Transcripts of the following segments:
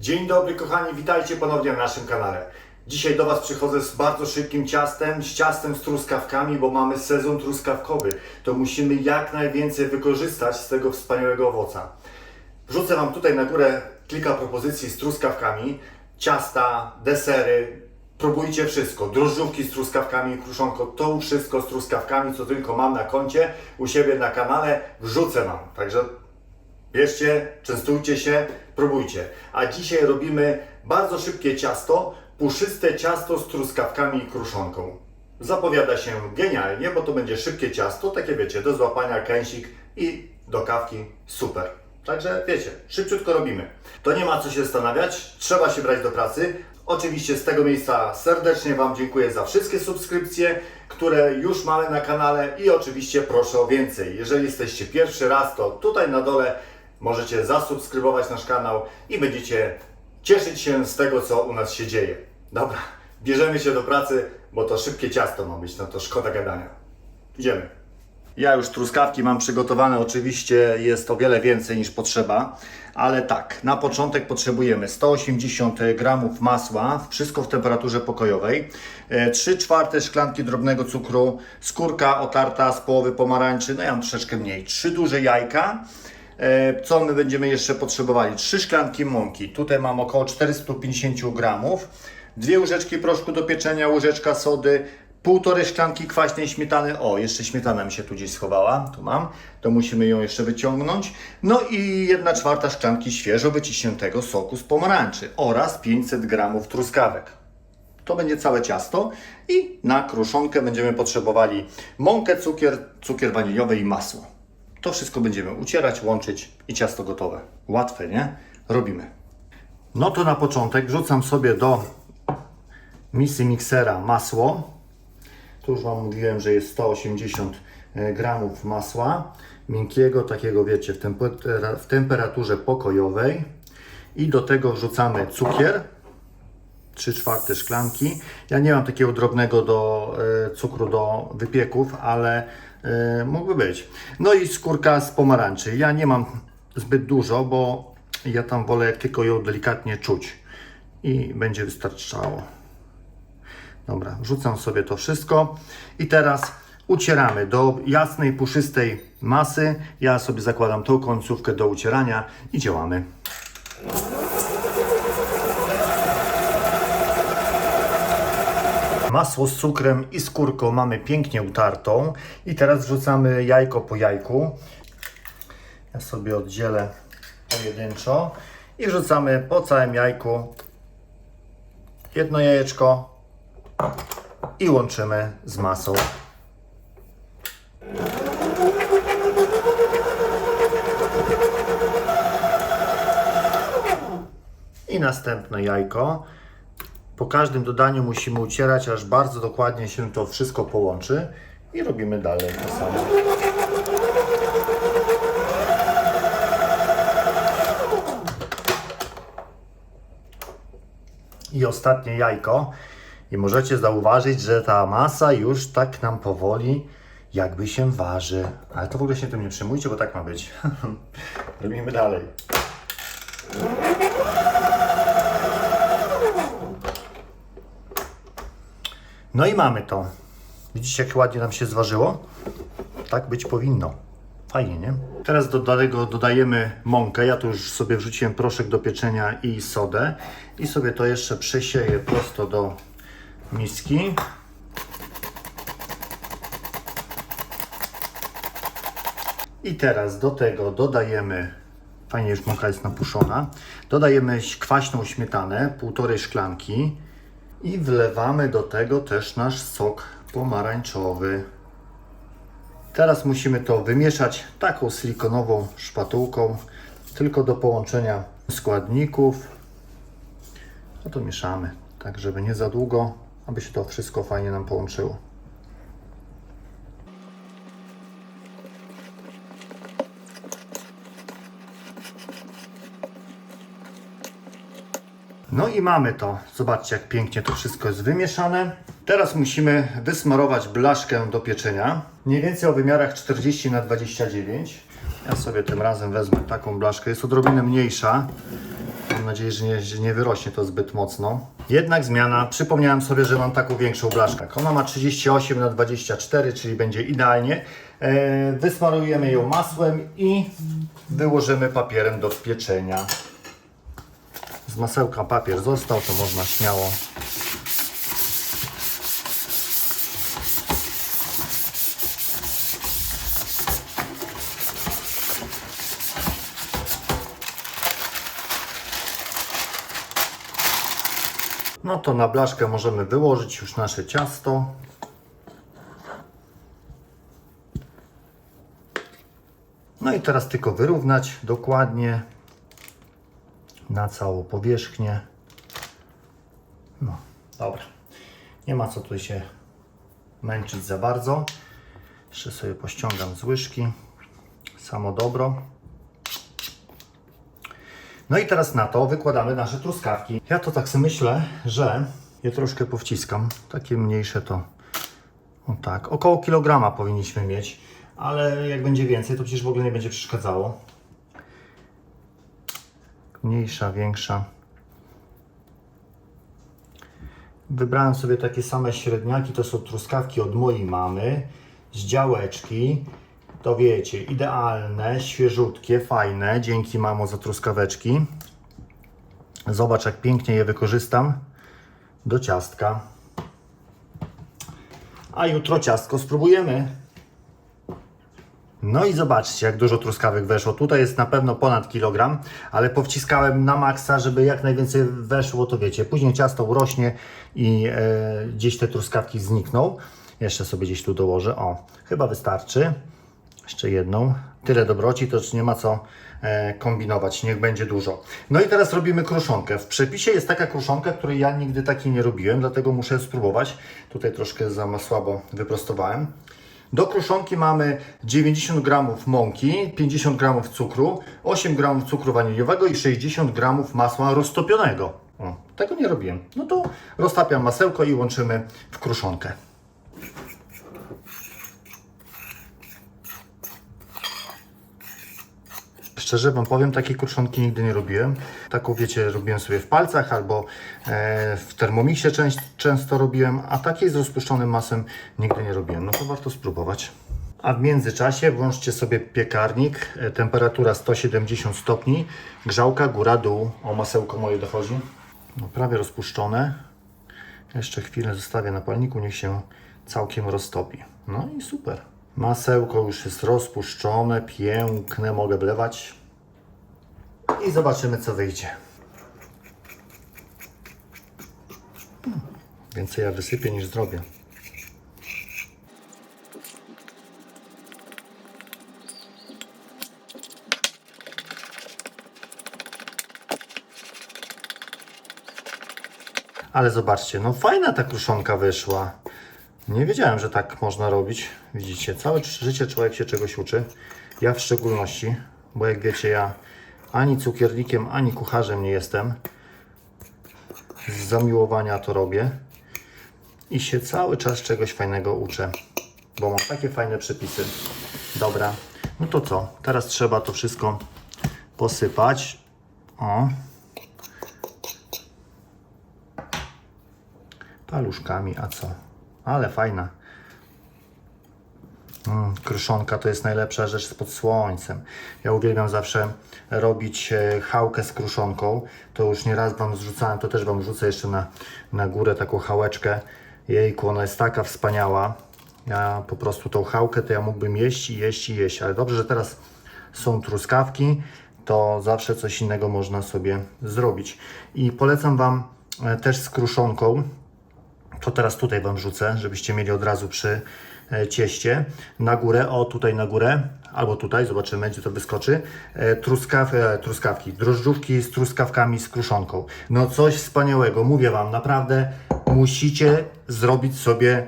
Dzień dobry kochani, witajcie ponownie na naszym kanale. Dzisiaj do Was przychodzę z bardzo szybkim ciastem, z ciastem z truskawkami, bo mamy sezon truskawkowy. To musimy jak najwięcej wykorzystać z tego wspaniałego owoca. Wrzucę Wam tutaj na górę kilka propozycji z truskawkami, ciasta, desery, próbujcie wszystko. Drożdżówki z truskawkami, kruszonko, to wszystko z truskawkami, co tylko mam na koncie, u siebie na kanale, wrzucę Wam. Także Bierzcie, częstujcie się, próbujcie. A dzisiaj robimy bardzo szybkie ciasto, puszyste ciasto z truskawkami i kruszonką. Zapowiada się genialnie, bo to będzie szybkie ciasto, takie wiecie, do złapania kęsik i do kawki, super. Także wiecie, szybciutko robimy. To nie ma co się zastanawiać, trzeba się brać do pracy. Oczywiście z tego miejsca serdecznie Wam dziękuję za wszystkie subskrypcje, które już mamy na kanale i oczywiście proszę o więcej. Jeżeli jesteście pierwszy raz, to tutaj na dole możecie zasubskrybować nasz kanał i będziecie cieszyć się z tego, co u nas się dzieje. Dobra, bierzemy się do pracy, bo to szybkie ciasto ma być, no to szkoda gadania. Idziemy. Ja już truskawki mam przygotowane, oczywiście jest o wiele więcej niż potrzeba, ale tak, na początek potrzebujemy 180 gramów masła, wszystko w temperaturze pokojowej, 3 czwarte szklanki drobnego cukru, skórka otarta z połowy pomarańczy, no ja mam troszeczkę mniej, 3 duże jajka, E, Co my będziemy jeszcze potrzebowali? Trzy szklanki mąki. Tutaj mam około 450 gramów. Dwie łyżeczki proszku do pieczenia, łyżeczka sody, półtorej szklanki kwaśnej śmietany. O, jeszcze śmietana mi się tu gdzieś schowała. Tu mam. To musimy ją jeszcze wyciągnąć. No i jedna czwarta szklanki świeżo wyciśniętego soku z pomarańczy oraz 500 gramów truskawek. To będzie całe ciasto i na kruszonkę będziemy potrzebowali mąkę, cukier, cukier waniliowy i masło. To wszystko będziemy ucierać, łączyć i ciasto gotowe. Łatwe, nie? Robimy. No to na początek wrzucam sobie do misy miksera masło. Tu już Wam mówiłem, że jest 180 gramów masła. Miękkiego, takiego wiecie, w, tempera- w temperaturze pokojowej. I do tego wrzucamy cukier. 3 czwarte szklanki. Ja nie mam takiego drobnego do e, cukru do wypieków, ale e, mógłby być. No i skórka z pomarańczy. Ja nie mam zbyt dużo, bo ja tam wolę tylko ją delikatnie czuć. I będzie wystarczało. Dobra, wrzucam sobie to wszystko i teraz ucieramy do jasnej, puszystej masy. Ja sobie zakładam tą końcówkę do ucierania i działamy. Masło z cukrem i skórką mamy pięknie utartą i teraz wrzucamy jajko po jajku. Ja sobie oddzielę pojedynczo i wrzucamy po całym jajku jedno jajeczko i łączymy z masą. I następne jajko. Po każdym dodaniu musimy ucierać, aż bardzo dokładnie się to wszystko połączy i robimy dalej to samo. I ostatnie jajko. I możecie zauważyć, że ta masa już tak nam powoli jakby się waży. Ale to w ogóle się tym nie przejmujcie, bo tak ma być. Robimy dalej. No i mamy to. Widzicie, jak ładnie nam się zważyło? Tak być powinno. Fajnie, nie? Teraz do tego dodajemy mąkę. Ja tu już sobie wrzuciłem proszek do pieczenia i sodę. I sobie to jeszcze przesieję prosto do miski. I teraz do tego dodajemy, fajnie już mąka jest napuszona, dodajemy kwaśną śmietanę, półtorej szklanki i wlewamy do tego też nasz sok pomarańczowy. Teraz musimy to wymieszać taką silikonową szpatułką, tylko do połączenia składników. No to mieszamy, tak żeby nie za długo, aby się to wszystko fajnie nam połączyło. No i mamy to. Zobaczcie, jak pięknie to wszystko jest wymieszane. Teraz musimy wysmarować blaszkę do pieczenia. Mniej więcej o wymiarach 40 na 29. Ja sobie tym razem wezmę taką blaszkę. Jest odrobinę mniejsza. Mam nadzieję, że nie, że nie wyrośnie to zbyt mocno. Jednak zmiana. Przypomniałem sobie, że mam taką większą blaszkę. Ona ma 38 na 24, czyli będzie idealnie. E, wysmarujemy ją masłem i wyłożymy papierem do pieczenia. Z masełka papier został, to można śmiało No to na blaszkę możemy wyłożyć już nasze ciasto. No i teraz tylko wyrównać dokładnie na całą powierzchnię. No, dobra. Nie ma co tutaj się męczyć za bardzo. Jeszcze sobie pościągam z łyżki. Samo dobro. No i teraz na to wykładamy nasze truskawki. Ja to tak sobie myślę, że je troszkę powciskam. Takie mniejsze to. Tak, około kilograma powinniśmy mieć, ale jak będzie więcej, to przecież w ogóle nie będzie przeszkadzało. Mniejsza, większa. Wybrałem sobie takie same średniaki, to są truskawki od mojej mamy z działeczki. To wiecie, idealne, świeżutkie, fajne. Dzięki mamo za truskaweczki. Zobacz jak pięknie je wykorzystam do ciastka. A jutro ciastko spróbujemy. No i zobaczcie, jak dużo truskawek weszło. Tutaj jest na pewno ponad kilogram, ale powciskałem na maksa, żeby jak najwięcej weszło, to wiecie. Później ciasto urośnie i e, gdzieś te truskawki znikną. Jeszcze sobie gdzieś tu dołożę. O, chyba wystarczy. Jeszcze jedną. Tyle dobroci, to już nie ma co e, kombinować, niech będzie dużo. No i teraz robimy kruszonkę. W przepisie jest taka kruszonka, której ja nigdy takiej nie robiłem, dlatego muszę spróbować. Tutaj troszkę za słabo wyprostowałem. Do kruszonki mamy 90 g mąki, 50 g cukru, 8 g cukru waniliowego i 60 g masła roztopionego. O, tego nie robiłem. No to roztapiam masełko i łączymy w kruszonkę. Szczerze Wam powiem, takiej kruszonki nigdy nie robiłem. Taką, wiecie, robiłem sobie w palcach albo e, w termomiksie część, często robiłem, a takiej z rozpuszczonym masem nigdy nie robiłem. No to warto spróbować. A w międzyczasie włączcie sobie piekarnik, e, temperatura 170 stopni, grzałka góra-dół. O, masełko moje dochodzi. No, prawie rozpuszczone. Jeszcze chwilę zostawię na palniku, niech się całkiem roztopi. No i super. Masełko już jest rozpuszczone, piękne, mogę wlewać. I zobaczymy co wyjdzie. Więcej ja wysypię niż zrobię. Ale zobaczcie, no fajna ta kruszonka wyszła. Nie wiedziałem, że tak można robić. Widzicie, całe życie człowiek się czegoś uczy. Ja w szczególności, bo jak wiecie, ja ani cukiernikiem, ani kucharzem nie jestem. Z zamiłowania to robię. I się cały czas czegoś fajnego uczę, bo mam takie fajne przepisy. Dobra, no to co? Teraz trzeba to wszystko posypać. O, paluszkami, a co? Ale fajna. Mm, kruszonka to jest najlepsza rzecz pod słońcem. Ja uwielbiam zawsze robić e, chałkę z kruszonką. To już nie raz Wam zrzucałem, to też Wam rzucę jeszcze na, na górę taką chałeczkę. Jejku, ona jest taka wspaniała. Ja po prostu tą chałkę to ja mógłbym jeść i jeść i jeść, ale dobrze, że teraz są truskawki, to zawsze coś innego można sobie zrobić. I polecam Wam e, też z kruszonką, to teraz tutaj Wam wrzucę, żebyście mieli od razu przy e, cieście. Na górę, o tutaj na górę, albo tutaj, zobaczymy gdzie to wyskoczy. E, Truskaw, e, truskawki, drożdżówki z truskawkami z kruszonką. No coś wspaniałego, mówię Wam, naprawdę musicie zrobić sobie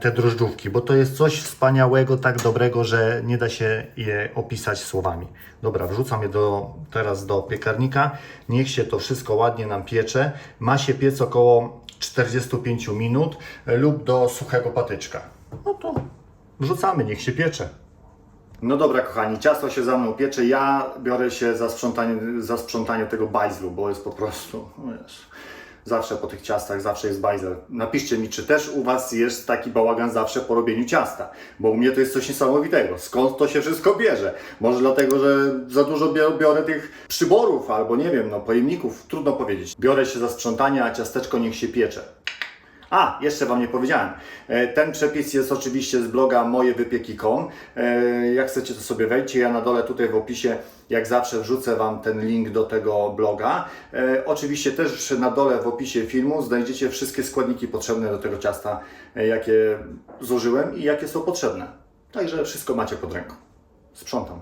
te drożdżówki, bo to jest coś wspaniałego, tak dobrego, że nie da się je opisać słowami. Dobra, wrzucam je do, teraz do piekarnika. Niech się to wszystko ładnie nam piecze. Ma się piec około 45 minut lub do suchego patyczka. No to wrzucamy, niech się piecze. No dobra, kochani, ciasto się za mną piecze. Ja biorę się za sprzątanie, za sprzątanie tego bajzlu, bo jest po prostu. o Jezu. Zawsze po tych ciastach, zawsze jest bajzel. Napiszcie mi, czy też u Was jest taki bałagan zawsze po robieniu ciasta, bo u mnie to jest coś niesamowitego. Skąd to się wszystko bierze? Może dlatego, że za dużo biorę, tych przyborów, albo nie wiem, no pojemników, trudno powiedzieć. Biorę się za sprzątanie, a ciasteczko niech się piecze. A, jeszcze Wam nie powiedziałem. E, Ten przepis jest oczywiście z bloga mojewypieki.com. E, Jak chcecie, to sobie wejdźcie. Ja na dole tutaj w opisie, jak zawsze, wrzucę Wam ten link do tego bloga. E, Oczywiście też na dole w opisie filmu znajdziecie wszystkie składniki potrzebne do tego ciasta, jakie zużyłem i jakie są potrzebne. Także wszystko macie pod ręką. Sprzątam.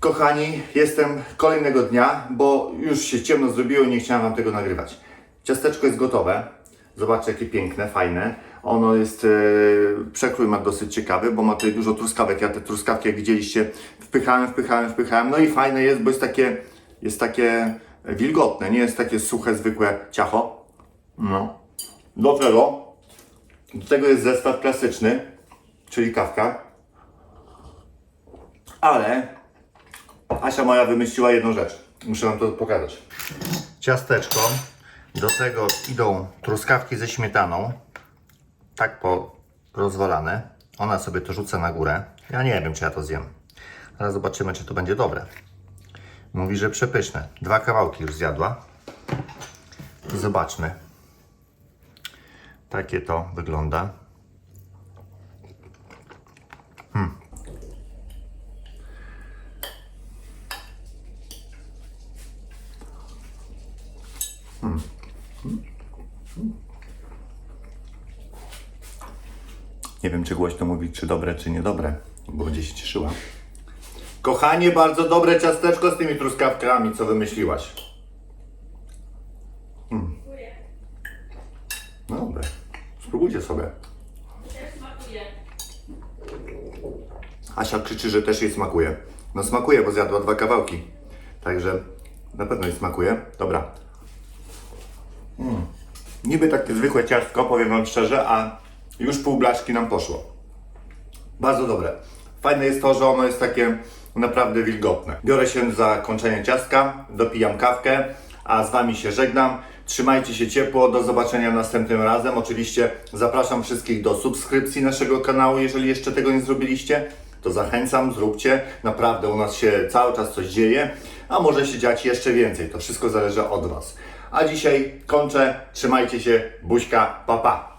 Kochani, jestem kolejnego dnia, bo już się ciemno zrobiło i nie chciałem Wam tego nagrywać. Ciasteczko jest gotowe. Zobaczcie, jakie piękne, fajne. Ono jest, e, przekrój ma dosyć ciekawy, bo ma tutaj dużo truskawek. Ja te truskawki, jak widzieliście, wpychałem, wpychałem, wpychałem. No i fajne jest, bo jest takie, jest takie wilgotne, nie jest takie suche, zwykłe ciacho. No. Do tego, do tego jest zestaw klasyczny, czyli kawka. Ale Asia moja wymyśliła jedną rzecz. Muszę Wam to pokazać. Ciasteczko. Do tego idą truskawki ze śmietaną. Tak po rozwalane. Ona sobie to rzuca na górę. Ja nie wiem, czy ja to zjem. Zaraz zobaczymy, czy to będzie dobre. Mówi, że przepyszne. Dwa kawałki już zjadła. Zobaczmy. Takie to wygląda. Nie wiem, czy głośno mówić, czy dobre, czy niedobre, bo się cieszyła. Kochanie, bardzo dobre ciasteczko z tymi truskawkami, co wymyśliłaś. Mm. No dobre. Spróbujcie sobie. Asia krzyczy, że też jej smakuje. No smakuje, bo zjadła dwa kawałki. Także na pewno jej smakuje. Dobra. Niby takie zwykłe ciastko, powiem Wam szczerze, a już pół blaszki nam poszło. Bardzo dobre. Fajne jest to, że ono jest takie naprawdę wilgotne. Biorę się za kończenie ciastka, dopijam kawkę, a z Wami się żegnam. Trzymajcie się ciepło, do zobaczenia następnym razem. Oczywiście zapraszam wszystkich do subskrypcji naszego kanału, jeżeli jeszcze tego nie zrobiliście. To zachęcam, zróbcie. Naprawdę u nas się cały czas coś dzieje, a może się dziać jeszcze więcej. To wszystko zależy od Was. A dzisiaj kończę. Trzymajcie się. Buźka, papa. Pa.